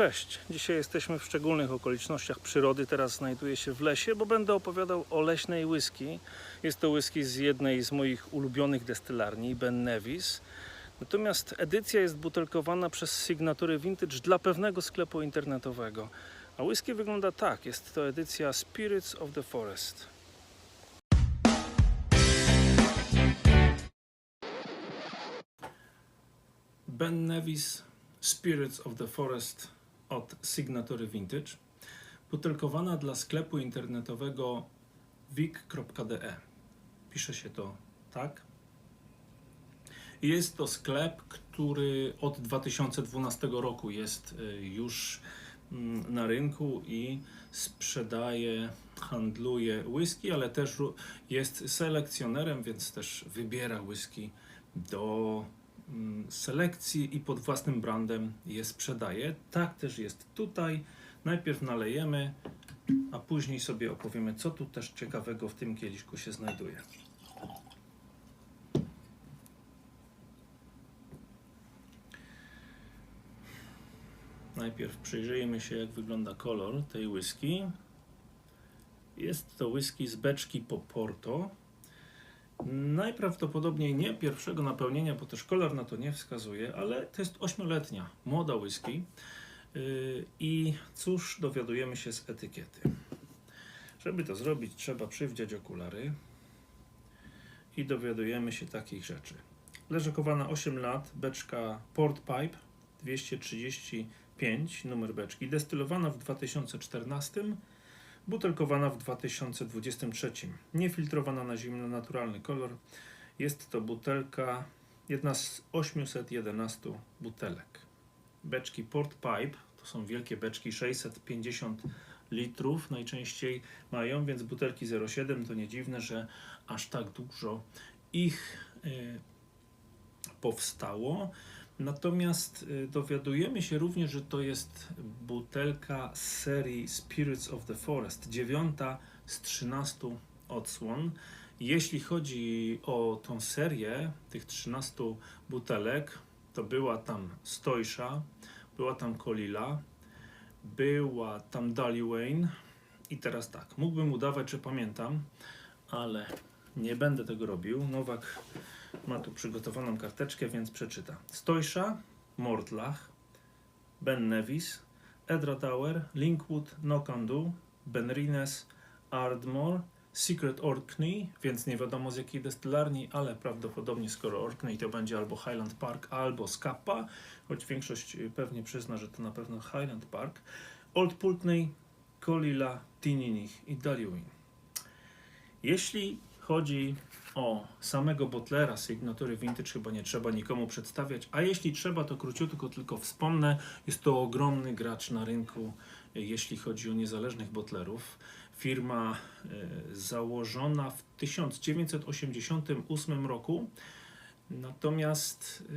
Cześć, dzisiaj jesteśmy w szczególnych okolicznościach przyrody. Teraz znajduję się w lesie, bo będę opowiadał o leśnej whisky. Jest to whisky z jednej z moich ulubionych destylarni, Ben Nevis. Natomiast edycja jest butelkowana przez sygnatury vintage dla pewnego sklepu internetowego. A whisky wygląda tak, jest to edycja Spirits of the Forest. Ben Nevis Spirits of the Forest od Signatory Vintage, butelkowana dla sklepu internetowego wik.de. Pisze się to tak. Jest to sklep, który od 2012 roku jest y, już mm, na rynku i sprzedaje, handluje whisky, ale też jest selekcjonerem, więc też wybiera whisky do selekcji i pod własnym brandem je sprzedaje. Tak też jest tutaj. Najpierw nalejemy, a później sobie opowiemy, co tu też ciekawego w tym kieliszku się znajduje. Najpierw przyjrzyjmy się, jak wygląda kolor tej whisky. Jest to whisky z beczki po Porto. Najprawdopodobniej nie pierwszego napełnienia, bo też kolor na to nie wskazuje, ale to jest ośmioletnia młoda whisky. Yy, I cóż dowiadujemy się z etykiety? Żeby to zrobić, trzeba przywdziać okulary i dowiadujemy się takich rzeczy. Leżakowana 8 lat, beczka Port Pipe 235, numer beczki, destylowana w 2014 butelkowana w 2023. Niefiltrowana na zimno, naturalny kolor. Jest to butelka, jedna z 811 butelek. Beczki Port Pipe, to są wielkie beczki, 650 litrów najczęściej mają, więc butelki 0,7 to nie dziwne, że aż tak dużo ich y, powstało. Natomiast y, dowiadujemy się również, że to jest butelka z serii Spirits of the Forest, dziewiąta z 13 odsłon. Jeśli chodzi o tą serię tych 13 butelek, to była tam Stojsza, była tam Kolila, była tam Dali Wayne i teraz tak, mógłbym udawać, że pamiętam, ale nie będę tego robił. Nowak ma tu przygotowaną karteczkę, więc przeczyta. Stojsza, Mortlach, Ben Nevis, Edra Tower, Linkwood, Knockandu, Ben Rines, Ardmore, Secret Orkney, więc nie wiadomo z jakiej destylarni, ale prawdopodobnie skoro Orkney to będzie albo Highland Park, albo Scapa, choć większość y, pewnie przyzna, że to na pewno Highland Park, Old Pulteney, Kolila, Tininich i Daliwin. Jeśli chodzi o samego Butlera Signatory Vintage chyba nie trzeba nikomu przedstawiać, a jeśli trzeba, to króciutko tylko wspomnę. Jest to ogromny gracz na rynku, jeśli chodzi o niezależnych botlerów. Firma e, założona w 1988 roku, natomiast e,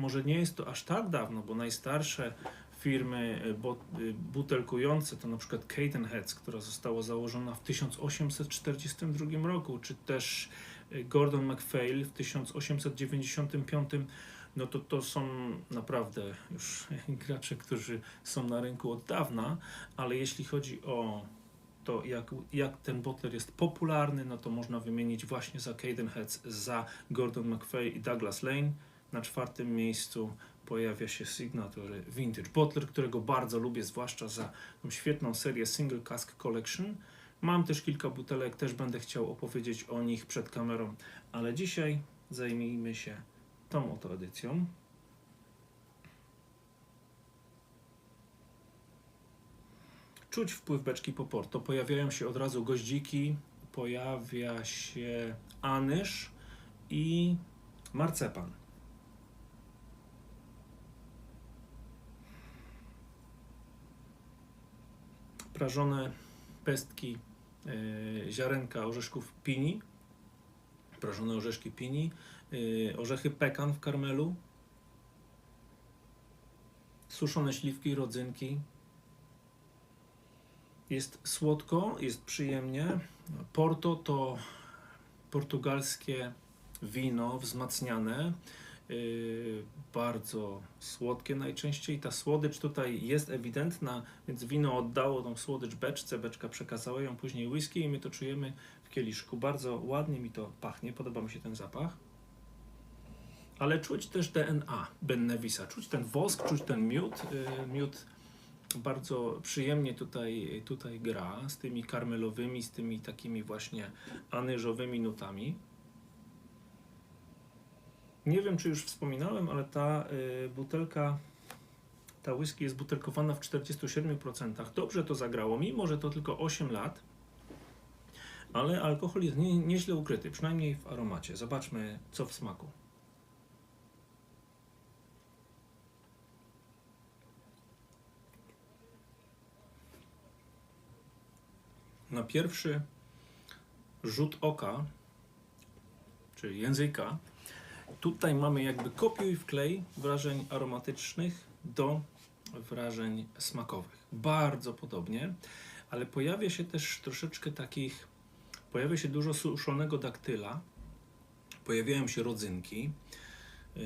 może nie jest to aż tak dawno, bo najstarsze firmy e, e, butelkujące to na przykład Cadenheads, która została założona w 1842 roku, czy też e, Gordon MacPhail w 1895 no to to są naprawdę już gracze, którzy są na rynku od dawna, ale jeśli chodzi o to, jak, jak ten bottler jest popularny, no to można wymienić właśnie za Cadenheads, za Gordon MacPhail i Douglas Lane. Na czwartym miejscu pojawia się Signatory Vintage Bottler, którego bardzo lubię, zwłaszcza za tą świetną serię Single Cask Collection. Mam też kilka butelek, też będę chciał opowiedzieć o nich przed kamerą, ale dzisiaj zajmijmy się tą oto edycją. Czuć wpływ beczki po Porto. Pojawiają się od razu goździki, pojawia się anyż i marcepan. Prażone pestki e, ziarenka orzeszków pini, prażone orzeszki pini, e, orzechy pekan w karmelu, suszone śliwki, rodzynki. Jest słodko, jest przyjemnie. Porto to portugalskie wino wzmacniane bardzo słodkie najczęściej. Ta słodycz tutaj jest ewidentna, więc wino oddało tą słodycz beczce, beczka przekazała ją później whisky i my to czujemy w kieliszku. Bardzo ładnie mi to pachnie, podoba mi się ten zapach. Ale czuć też DNA Ben Nevisa, czuć ten wosk, czuć ten miód. Yy, miód bardzo przyjemnie tutaj, tutaj gra z tymi karmelowymi, z tymi takimi właśnie anyżowymi nutami. Nie wiem, czy już wspominałem, ale ta y, butelka, ta whisky jest butelkowana w 47%. Dobrze to zagrało, mimo że to tylko 8 lat, ale alkohol jest nie, nieźle ukryty, przynajmniej w aromacie. Zobaczmy, co w smaku. Na pierwszy rzut oka, czyli języka, Tutaj mamy jakby kopiuj wklej wrażeń aromatycznych do wrażeń smakowych. Bardzo podobnie, ale pojawia się też troszeczkę takich, pojawia się dużo suszonego daktyla, pojawiają się rodzynki, yy,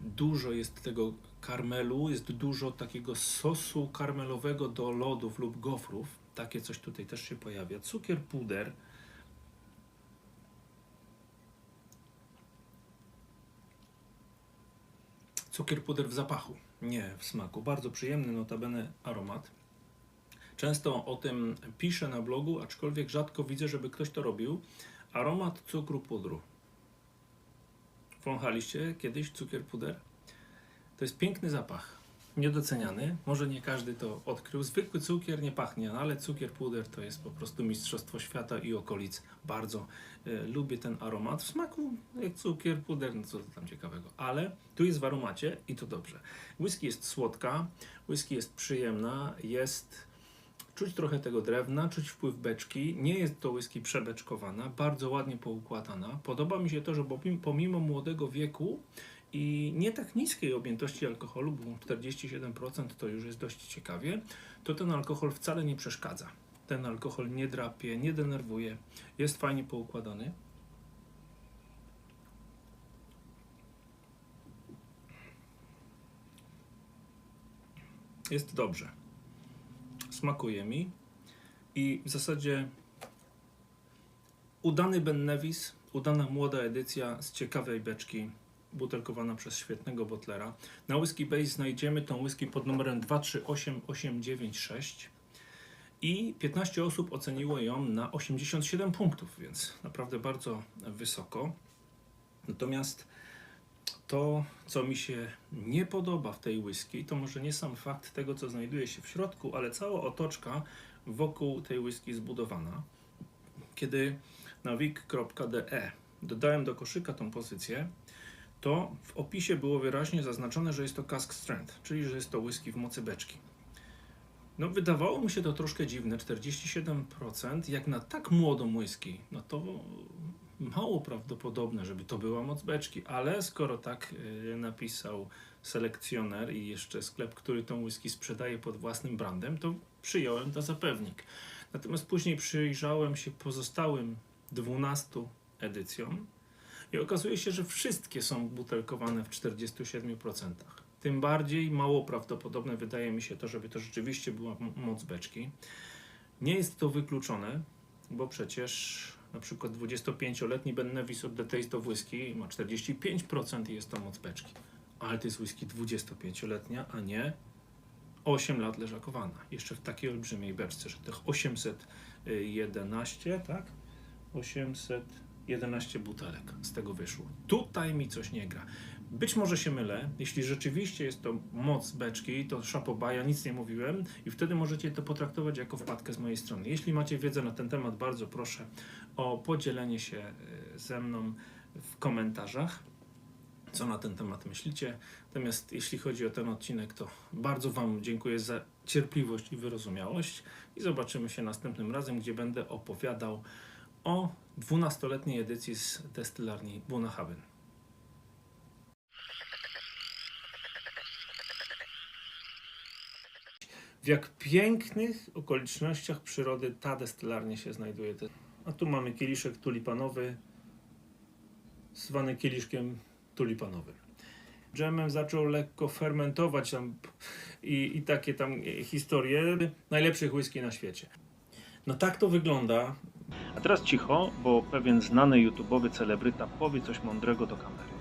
dużo jest tego karmelu, jest dużo takiego sosu karmelowego do lodów lub gofrów, takie coś tutaj też się pojawia, cukier, puder, Cukier puder w zapachu, nie w smaku. Bardzo przyjemny, notabene aromat. Często o tym piszę na blogu, aczkolwiek rzadko widzę, żeby ktoś to robił. Aromat cukru pudru. Wąchaliście kiedyś cukier puder? To jest piękny zapach niedoceniany. Może nie każdy to odkrył. Zwykły cukier nie pachnie, no ale cukier puder to jest po prostu mistrzostwo świata i okolic. Bardzo e, lubię ten aromat. W smaku jak cukier puder, no co tam ciekawego. Ale tu jest w aromacie i to dobrze. Whisky jest słodka, whisky jest przyjemna, jest... Czuć trochę tego drewna, czuć wpływ beczki. Nie jest to whisky przebeczkowana, bardzo ładnie poukładana. Podoba mi się to, że pomimo młodego wieku i nie tak niskiej objętości alkoholu, bo 47% to już jest dość ciekawie, to ten alkohol wcale nie przeszkadza. Ten alkohol nie drapie, nie denerwuje, jest fajnie poukładany. Jest dobrze. Smakuje mi i w zasadzie udany Ben Nevis, udana młoda edycja z ciekawej beczki butelkowana przez świetnego botlera. Na Whisky Base znajdziemy tą whisky pod numerem 238896 i 15 osób oceniło ją na 87 punktów, więc naprawdę bardzo wysoko. Natomiast to, co mi się nie podoba w tej whisky, to może nie sam fakt tego, co znajduje się w środku, ale cała otoczka wokół tej whisky zbudowana. Kiedy na wik.de dodałem do koszyka tą pozycję, to w opisie było wyraźnie zaznaczone, że jest to cask strength, czyli że jest to whisky w mocy beczki. No, wydawało mi się to troszkę dziwne, 47%, jak na tak młodą whisky, no to mało prawdopodobne, żeby to była moc beczki, ale skoro tak yy, napisał selekcjoner i jeszcze sklep, który tą whisky sprzedaje pod własnym brandem, to przyjąłem to za pewnik. Natomiast później przyjrzałem się pozostałym 12 edycjom i okazuje się, że wszystkie są butelkowane w 47%. Tym bardziej mało prawdopodobne wydaje mi się to, żeby to rzeczywiście była moc beczki. Nie jest to wykluczone, bo przecież na przykład 25-letni Ben Nevis od The Taste of Whisky ma 45% i jest to moc beczki. Ale to jest whisky 25-letnia, a nie 8 lat leżakowana. Jeszcze w takiej olbrzymiej beczce, że tych 811, tak? 800 11 butelek z tego wyszło. Tutaj mi coś nie gra. Być może się mylę, jeśli rzeczywiście jest to moc beczki, to szapoba, ja nic nie mówiłem i wtedy możecie to potraktować jako wpadkę z mojej strony. Jeśli macie wiedzę na ten temat, bardzo proszę o podzielenie się e, ze mną w komentarzach, co na ten temat myślicie. Natomiast jeśli chodzi o ten odcinek, to bardzo Wam dziękuję za cierpliwość i wyrozumiałość i zobaczymy się następnym razem, gdzie będę opowiadał o 12-letniej edycji z destylarni Bunahaven. W jak pięknych okolicznościach przyrody ta destylarnia się znajduje. A tu mamy kieliszek tulipanowy, zwany kieliszkiem tulipanowym. dżemem zaczął lekko fermentować tam i, i takie tam historie najlepszych whisky na świecie. No tak to wygląda. A teraz cicho, bo pewien znany YouTubeowy celebryta powie coś mądrego do kamery.